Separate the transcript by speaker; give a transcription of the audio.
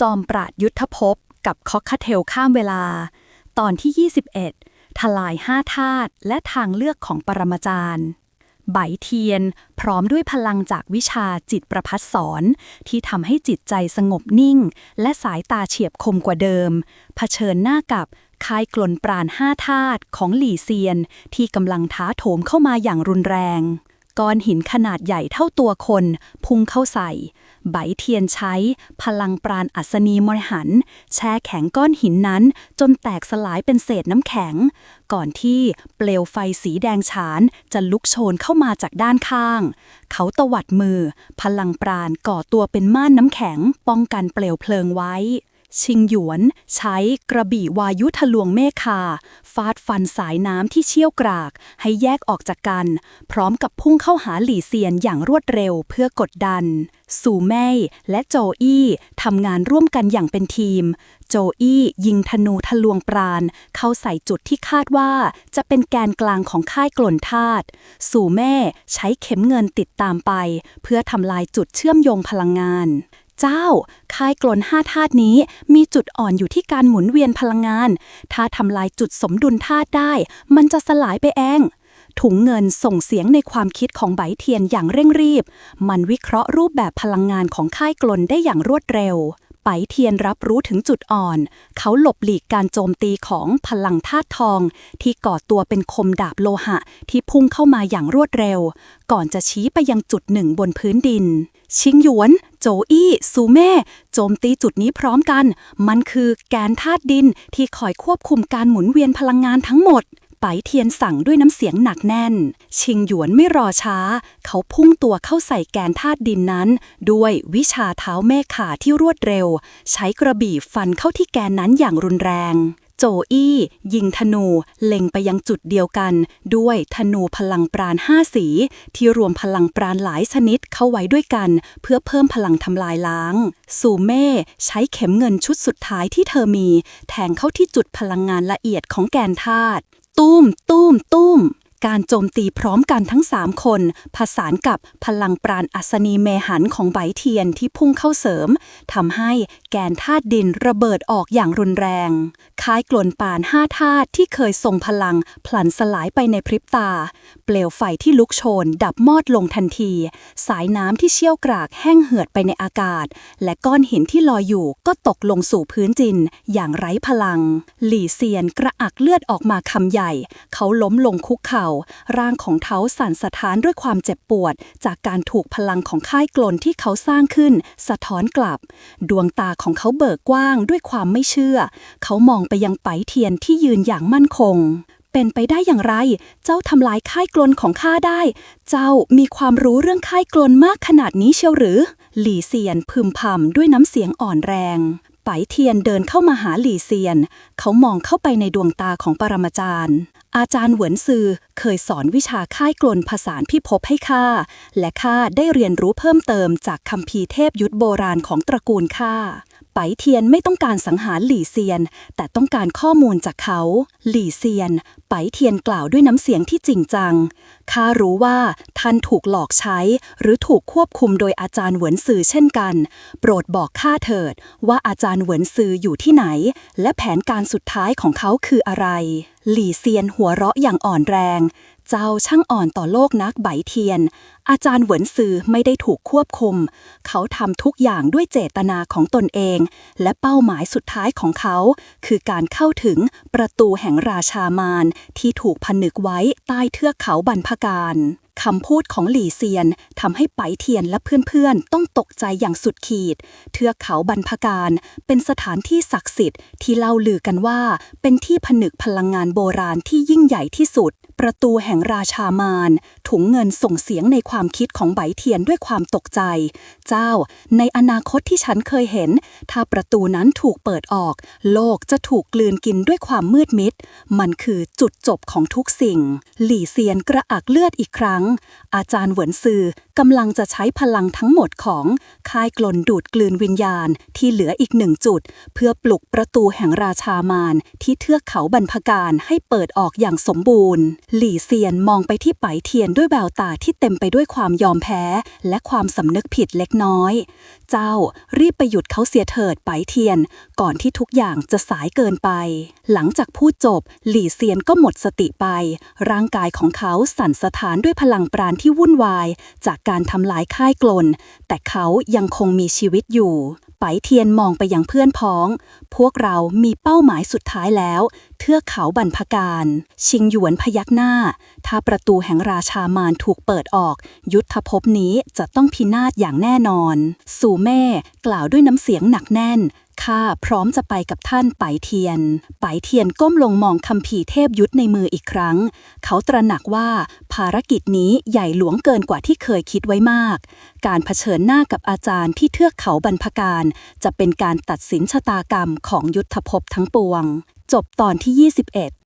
Speaker 1: จอมปราดยุทธภพกับคอกคาเทลข้ามเวลา ตอนที่ 21 ทลายห้าธาตุและทางเลือกของปรมาจารย์ไบเทียน พร้อมด้วยพลังจากวิชาจิตประพัดสอน ที่ทำให้จิตใจสงบนิ่ง และสายตาเฉียบคมกว่าเดิม เผชิญหน้ากับคายกลนปราณห้าธาตุของหลี่เซียน ที่กำลังท้าโถมเข้ามาอย่างรุนแรง ก้อนหินขนาดใหญ่เท่าตัวคน พุ่งเข้าใส่ไบเทียนใช้ พลังปราณอัศนีมรหัน แช่แข็งก้อนหินนั้น จนแตกสลายเป็นเศษน้ำแข็ง ก่อนที่เปลวไฟสีแดงฉานจะลุกโชนเข้ามาจากด้านข้าง เขาตวัดมือ พลังปราณก่อตัวเป็นม่านน้ำแข็ง ป้องกันเปลวเพลิงไว้ ชิงหยวน ใช้กระบี่วายุทะลวงเมฆาฟาดฟันสายน้ำที่เชี่ยวกราก ให้แยกออกจากกัน พร้อมกับพุ่งเข้าหาหลี่เซียนอย่างรวดเร็วเพื่อกดดัน สู่เม่และโจอี้ทำงานร่วมกันอย่างเป็นทีม โจอี้ยิงธนูทะลวงปราณ เข้าใส่จุดที่คาดว่า จะเป็นแกนกลางของค่ายกลนธาตุสู่แม่ใช้เข็มเงินติดตามไป เพื่อทำลายจุดเชื่อมโยงพลังงาน เจ้า ค่ายกลนห้าธาตุนี้มีจุดอ่อนอยู่ที่การหมุนเวียนพลังงาน ถ้าทำลายจุดสมดุลธาตุได้ มันจะสลายไปเองถุงเงินส่งเสียงในความคิดของไบเทียนอย่างเร่งรีบ มันวิเคราะห์รูปแบบพลังงานของค่ายกลนได้อย่างรวดเร็ว ไปเทียนรับรู้ถึงจุดอ่อน เขาหลบหลีกการโจมตีของพลังธาตุทอง ที่ก่อตัวเป็นคมดาบโลหะ ที่พุ่งเข้ามาอย่างรวดเร็ว ก่อนจะชี้ไปยังจุดหนึ่งบนพื้นดิน ชิงหยวน โจอี้ซูเม่โจมตีจุดนี้พร้อมกัน มันคือแกนธาตุดินที่คอยควบคุมการหมุนเวียนพลังงานทั้งหมด ไปเทียนสั่งด้วยน้ำเสียงหนักแน่น ชิงหยวนไม่รอช้า เขาพุ่งตัวเข้าใส่แกนธาตุดินนั้น ด้วยวิชาเท้าแม่ขาที่รวดเร็ว ใช้กระบี่ฟันเข้าที่แกนนั้นอย่างรุนแรง โจอี้ ยิงธนูเล็งไปยังจุดเดียวกัน ด้วยธนูพลังปราณห้าสี ที่รวมพลังปราณหลายชนิดเข้าไว้ด้วยกัน เพื่อเพิ่มพลังทำลายล้างสูเม่ใช้เข็มเงินชุดสุดท้ายที่เธอมี แทงเข้าที่จุดพลังงานละเอียดของแกนธาตุ ตุ้มตุ้มตุ้ม การโจมตีพร้อมกันทั้งสามคน ผสานกับพลังปราณอัศนีเมหันของไบเทียนที่พุ่งเข้าเสริมทำให้แกนธาตุดินระเบิดออกอย่างรุนแรง คล้ายกลนปานห้าธาตุที่เคยทรงพลังพลันสลายไปในพริบตา เปลวไฟที่ลุกโชน ดับมอดลงทันที สายน้ำที่เชี่ยวกรากแห้งเหือดไปในอากาศ และก้อนหินที่ลอยอยู่ก็ตกลงสู่พื้นจิน อย่างไร้พลัง หลี่เซียนกระอักเลือดออกมาคำใหญ่ เขาล้มลงคุกเข่าา ร่างของเขาสั่นสะท้านด้วยความเจ็บปวด จากการถูกพลังของค่ายกลนที่เขาสร้างขึ้น สะท้อนกลับ ดวงตาของเขาเบิกกว้างด้วยความไม่เชื่อ เขามองไปยังไปเทียนที่ยืนอย่างมั่นคงเป็นไปได้อย่างไร เจ้าทำลายค่ายกลนของข้าได้ เจ้ามีความรู้เรื่องค่ายกลนมากขนาดนี้เชียวหรือ หลี่เซียนพึมพำด้วยน้ำเสียงอ่อนแรง ไปเทียนเดินเข้ามาหาหลี่เซียน เขามองเข้าไปในดวงตาของปรมาจารย์ อาจารย์เหวินซือเคยสอนวิชาค่ายกลนภาษาพิภพให้ข้า และข้าได้เรียนรู้เพิ่มเติมจากคำพีเทพยุทธโบราณของตระกูลข้า ไปเทียนไม่ต้องการสังหารหลี่เซียน แต่ต้องการข้อมูลจากเขา หลี่เซียน ไปเทียนกล่าวด้วยน้ำเสียงที่จริงจัง ข้ารู้ว่าท่านถูกหลอกใช้ หรือถูกควบคุมโดยอาจารย์เหวินซือเช่นกัน โปรดบอกข้าเถิดว่าอาจารย์เหวินซืออยู่ที่ไหน และแผนการสุดท้ายของเขาคืออะไร หลี่เซียนหัวเราะอย่างอ่อนแรง เจ้าช่างอ่อนต่อโลกนักไบเทียน อาจารย์เหวินซือไม่ได้ถูกควบคุม เขาทำทุกอย่างด้วยเจตนาของตนเอง และเป้าหมายสุดท้ายของเขา คือการเข้าถึงประตูแห่งราชามารที่ถูกผนึกไว้ใต้เทือกเขาบรรพการ คำพูดของหลี่เซียนทำให้ไปเทียนและเพื่อนๆ ต้องตกใจอย่างสุดขีด เทือกเขาบรรพการ เป็นสถานที่ศักดิ์สิทธิ์ที่เล่าลือกันว่า เป็นที่ผนึกพลังงานโบราณที่ยิ่งใหญ่ที่สุด ประตูแห่งราชามาร ถุงเงินส่งเสียงในความคิดของไบเทียนด้วยความตกใจ เจ้า ในอนาคตที่ฉันเคยเห็น ถ้าประตูนั้นถูกเปิดออก โลกจะถูกกลืนกินด้วยความมืดมิด มันคือจุดจบของทุกสิ่ง หลี่เซียนกระอักเลือดอีกครั้งอาจารย์เหวินซือกำลังจะใช้พลังทั้งหมดของค่ายกลนดูดกลืนวิญญาณที่เหลืออีกหนึ่งจุด เพื่อปลุกประตูแห่งราชามารที่เทือกเขาบรรพการให้เปิดออกอย่างสมบูรณ์ หลี่เซียนมองไปที่ไปเทียนด้วยแววตาที่เต็มไปด้วยความยอมแพ้ และความสำนึกผิดเล็กน้อย เจ้ารีบไปหยุดเขาเสียเถิดไปเทียน ก่อนที่ทุกอย่างจะสายเกินไป หลังจากพูดจบ หลี่เซียนก็หมดสติไป ร่างกายของเขาสั่นสะท้านด้วยพลังปราณที่วุ่นวายจากการทำลายค่ายกลน แต่เขายังคงมีชีวิตอยู่ ไปเทียนมองไปยังเพื่อนพ้อง พวกเรามีเป้าหมายสุดท้ายแล้ว เทือกเขาบรรพการ ชิงหยวนพยักหน้า ถ้าประตูแห่งราชามารถูกเปิดออก ยุทธภพนี้จะต้องพินาศอย่างแน่นอน สู่แม่กล่าวด้วยน้ำเสียงหนักแน่น ข้าพร้อมจะไปกับท่านไปเทียน ไปเทียนก้มลงมองคำผีเทพยุทธในมืออีกครั้ง เขาตระหนักว่าภารกิจนี้ใหญ่หลวงเกินกว่าที่เคยคิดไว้มาก การเผชิญหน้ากับอาจารย์ที่เทือกเขาบรรพการ จะเป็นการตัดสินชะตากรรมของยุทธภพทั้งปวง จบตอนที่ 21